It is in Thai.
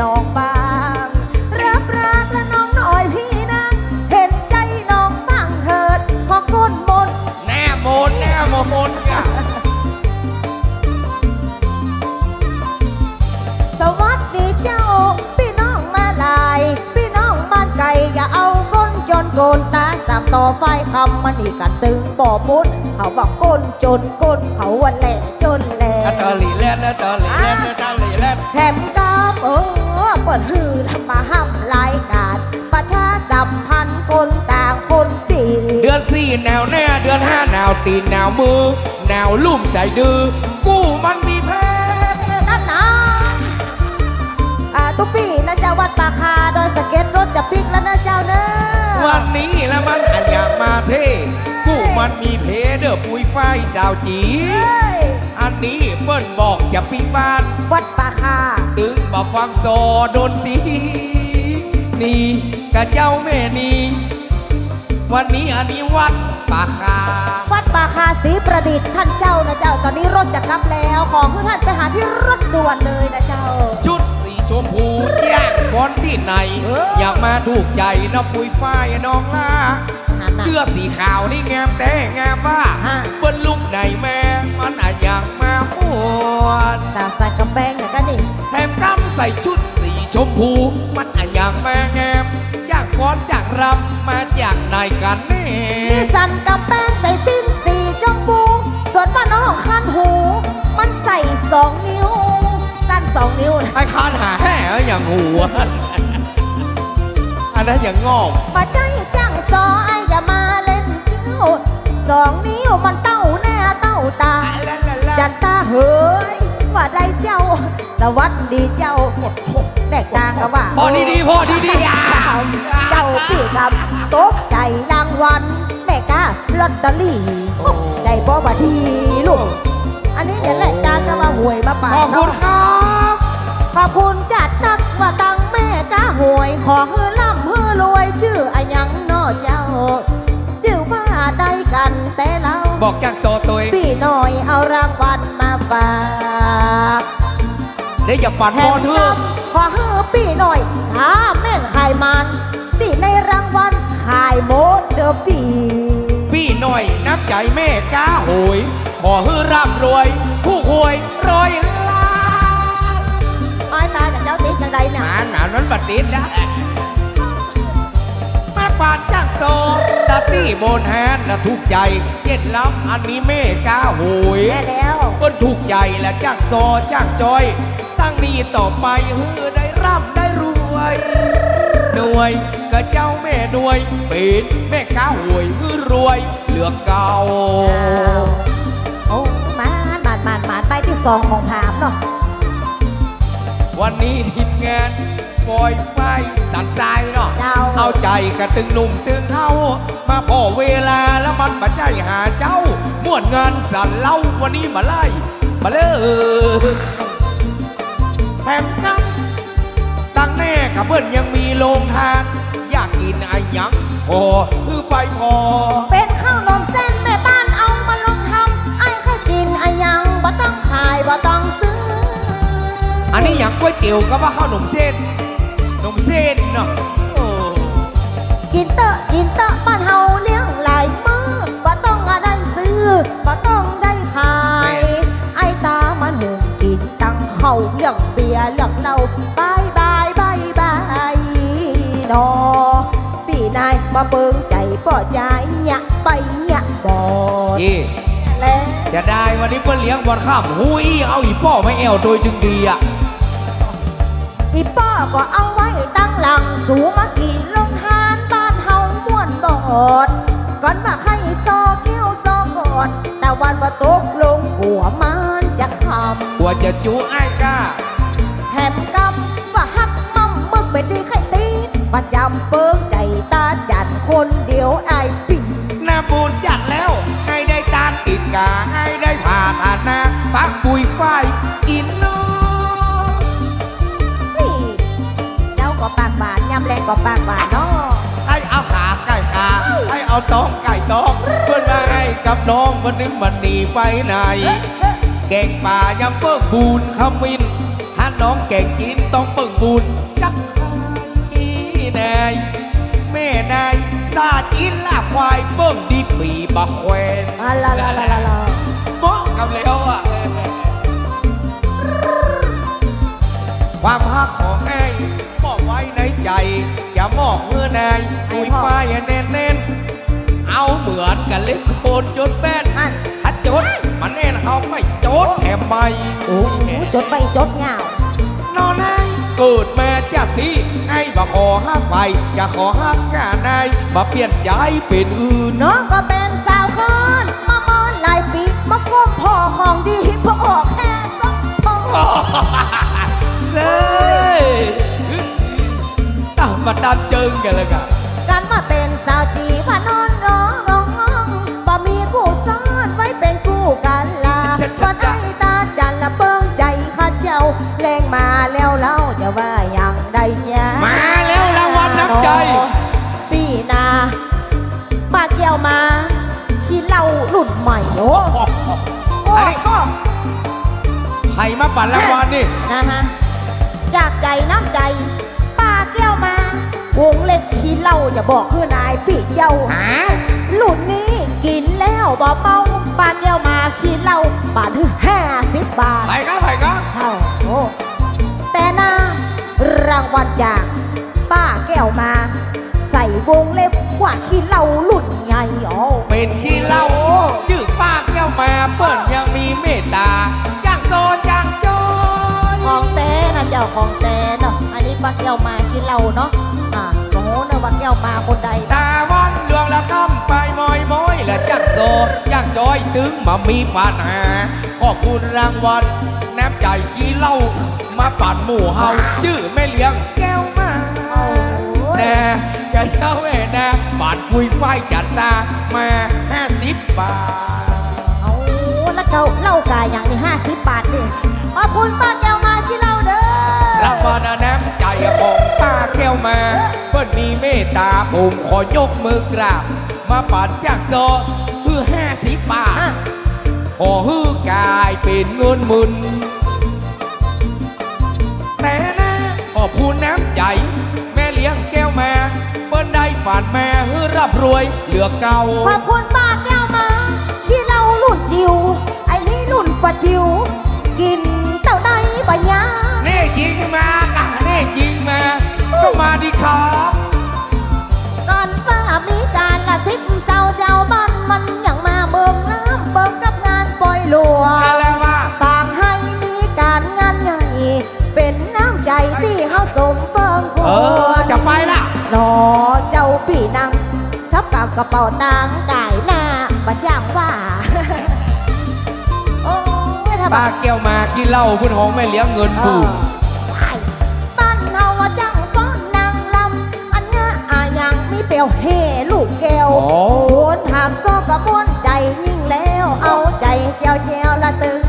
น้องบางรับรักและน้องหน่อยพี่นะเห็นใจน้องบ้างเถิดเพอก้นมนแน่โมนแน่โมโมนอะสวัสดีเจ้า พี่น้องมาลาย พี่น้องบ้านไก่อย่าเอาก้นจนโกนตาสามต่อไฟคำมันอีกกันตึงบ่อมุดเขาบอกก้นจนก้นเขาวันแหล่จนแหล่อะตอหลีแลนด์อะตอหลีแลนด์อะตอหลีแลนด์แถมก็เออ เปิดหือทำมาห้ำรายการ ประชาสัมพันธ์คนต่างคนตีเดือนสี่แนวแน่เดือนห้าแนวตีนแนวมือ แนวลุ่มใส่ดื้อกู้มันมีแพ้นั่นนะอ่าตุ๊กปี้นะเจ้าวัดปาคาโดยสเก็ตรถจะพลิกแล้วนะเจ้าเนอะวันนี้แล้วมันอะอยากมาเท่กู้มันมีเพเด้อปุยไฟสาวจี เฮ้ยอันนี้เปิ้นบอกอย่าปิ้งบ้าน วัดปาคา ตึงบอกฟังโซดนตรีนี่กะเจ้าแม่นี่วันนี้อันนี้วัดป่าคา วัดปาคาศรีประดิษฐ์ท่านเจ้านะเจ้า ตอนนี้รถจะกลับแล้ว ของคือท่านไปหาที่รถด่วนเลยนะเจ้า ชุดสีชมพูแย่งฟอนที่ไหนเอออยากมาถูกใจน้องปุยฝ้ายน้องล่าหันน่ะ เสื้อสีขาวนี่งามแต่งามว่าฮะบนลุกไหนแม่มันอะอยากมาปวดตาใส่กำแพงอย่างกันนี่แถมกำใส่ชุดสีชมพู มันอะอยากมางามจากฟ้อนจากรำมาจากไหนกันแน่นี่สันกำแพงใส่สิ้นสีจมพูส่วนบ้านน้องคันหู มันใส่สองนิ้ว สั้นสองนิ้วนะไอ้คานหาแห่อย่างหัวอันนั้นอย่างงอกมา ดีเจ้าแตกต่างกับว่าพอดีดีๆพอดีดีๆอะเจ้าพี่กับตกใจรางวัลแม่กาลอตเตอรี่ใจบ่บาทีลูกอันนี้อย่าแหลกตางกับว่าหวยมาป่าขอบคุณครับขอบคุณจัดนักว่าตังแม่กาหวยขอเฮือล่ำเฮือรวยชื่ออะหยังนอเจ้าชื่อว่าได้กันแต่เราบอกจากโซตัวเองพี่น้อยเอารางวัลมาฝาก ได้อย่าปั่นแถบอมลเถอะขอเฮือพี่หน่อย ถ้าแม่นขายมัน ติในรางวัลขายโมดเดอปีพี่หน่อยน้ำใจแม่ก้าโหย ขอฮือร่ำรวย ผู้หวยร้อยล้านไอ้ตายกับเจ้าติ๊กจังใดหเนี่ยมาหนานั้นบัดดินนะแม่ปานจากโซตาตี้โบนแฮนและถูกใจเจ็ดล้ำอันนี้แม่ก้าโหยแม่แล้วเปิ้นถูกใจและจากโซจากจอย ตั้งนี้ต่อไปฮือได้ร่ำได้รวยหน่วยกับเจ้าแม่หน่วย เป็นแม่ก้าหวยฮือรวยเหลือกเก่าโอ้มานมานมานมานไปที่สองของผามเนาะวันนี้ทีมงานปล่อยไฟสันทรายเนาะ เจ้าเอาใจกระตึงหนุ่มตึงเฮามาพอเวลาแล้วมันมาใจหาเจ้าม่วนงานสันเล่าวันนี้มาไล่มาเลย แถมกันตั้งแน่กับเพื่อนยังมีโรงทาน อยากกินอะไรยังพอคือไปพอ เป็นข้าวนมเส้นแม่บ้านเอามาลงทำไอ้แค่กินไอ้ยังบ่ต้องขายบ่ต้องซื้อ อันนี้อย่างก๋วยเตี๋ยวก็ว่าข้าวหนมเส้นหนมเส้นเนาะโอ้กินเตอะกินเตอะบ้านเฮาเลี้ยงหลายมือบ่ต้องอะไรซื้อบ่ต้องได้ขาย เขาเรื่องเบียร์เรื่องเหล้าบายบายบายบายนอปีนายมาเบิงใจป่อใจยะไปยะบอดเย่แล้วจะได้วันนี้เพื่อนเลี้ยงบอลข้ามหุยเอาอีป้อไม่แอวโดยจึงดีอะอีป้อก็เอาไว้ตั้งหลังสูมากินลงทานบ้านเฮาม่วนบอดก่อนมาให้ซอเกี้ยวซอกอด แต่วันว่าตกลงหัวมันจะคำ กว่าจะจูไอ้ายก้าแถมกำว่าฮักมั่มมึกไม่ดีใครตีดประจำเปิ้งใจตาจัดคนเดียวไอายปีหน้าบูนจัดแล้วให้ได้ตานติดกาให้ได้ผ่าผ่านนาปักปุยฝ้ายกินเนาะนี่เจ้าก็ปากหวานยำแรงก็ปากหวานเนาะให้เอาขาไก่ขาให้เอาตองไก่ตองเพื่อนมาให้กับน้องวันนึงมันหนีไปไหน แกงป่ายำเปิ้งบูนขมิ้นหาถ้าน้องแก่งกินต้องเปิ่งบุญจักกีนายแม่นายซาจินลาควายเบิ่งดีปีบะแควนอะลาลาลาลาลาเหมาะกับแล้วอะความฮักของไอ้มอบไว้ในใจอย่ามอบเมื่อนายคุยไฟแน่นแน่นๆเอาเหมือนกันเล็กโคนจนแป้นอันถ้า จด มันแน่นเอาไม่จดแถมไม่โอ้โหจดไปจดเงานอนไอ้เกิดมาจากที่ไอ้บ่ขอฮักไปอย่าขอฮักงานนายมาเปลี่ยนใจเป็นอื่นน้องก็เป็นสาวคนมามอนหลายปีมาก้มพ่อของดีพ่อออกแค่สองพ่อเลยตั้งมาดันเจิงกันเลยกัน เล่าจะว่าอย่างใดเนี่ยมาแล้วรางวัลน้ำใจ ปีหนาปากเกี่ยวมาที่เหล่ารุ่นใหม่โอ้โอ้อันนี้ ก็ใครมาปั่นรางวัลนี่นะฮะจากใจน้ำใจป้าแก้วมา วงเล็กที่เหล่าอย่าบอกคือนายปีเย้า หารุ่นนี้กินแล้วบ่เมาป้าแก้วมาขี้เหล้าบาทถึงห้าสิบบาทไปก็ไปก็ เท่าโอ้แต่นา รางวัลจาก ป้าแก้วมา ใส่วงเล็บว่าขี้เหล้ารุ่นใหญ่โอ้เป็นขี้เหล้าชื่อป้าแก้วมาเปิ้นยังมีเมตตาอยากโซอยากจอยของแต่นะเจ้าของแต่เนาะอันนี้ป้าแก้วมาขี้เหล้าเนาะอ่าโอ้เนาะป้าแก้วมาคนใดตาวันดวงละคำไปมอยมอยและจักโซอยากจอยตึงมามีปัญหาขอบคุณรางวัล น้ำใจขี้เหล้ามาปั่นหมู่เฮาชื่อแม่เลี้ยงแก้วมาโอ้ยแน่แกเจ้าแม่แน่บาทปุยไฟจัดตามาห้าสิบบาทเอาแล้วเจ้าเหล้ากายอย่างนี้ห้าสิบบาทดิขอบคุณป้าแก้วมาขี้เหล้าเด้อรางวัลน้ำใจของป้าแก้วมาเพิ่นมีเมตตาผมขอยกมือกราบ มาปัดจากโซ ขอฮือกายเป็นเงินหมุนแต่นะขอบคุณน้ำใจ แม่เลี้ยงแก้วมาเปิ้นได้ฝันแม่ฮือรับรวยเหลือเก่า ขอบคุณป้าแก้วมา ที่เรารุ่นจิว ไอ้นี่รุ่นปะจิว กินเต่าใดบะยาแน่จริงมากะแน่จริงมาก็มาดีครับก่อนฟ้ามีการละสิบเศร้าเจ้าบ้านมันอย่างมาเบิงน้ำเบิง หลวงแล้วว่าปากให้มีการงานใหญ่ เป็นน้ำใจที่เฮาสมเบิงคเอวอรจะไปละหนอเจ้าปีนังชอบกับกระเป๋าตังค์ก่ายหน้าบัดยามว่า โอ้ยถ้าป้าแก้วมากินเหล้าพุ่นหองแม่เลี้ยงเงินเอปูอไปบ้านเฮาว่าจังฟ้อนนางลำอันเนี้ยอายังมีเปียวเฮลูกแก้ว โอ้โวนหามโซกระมวนใจยิ่ง เจียวเจียวละตึง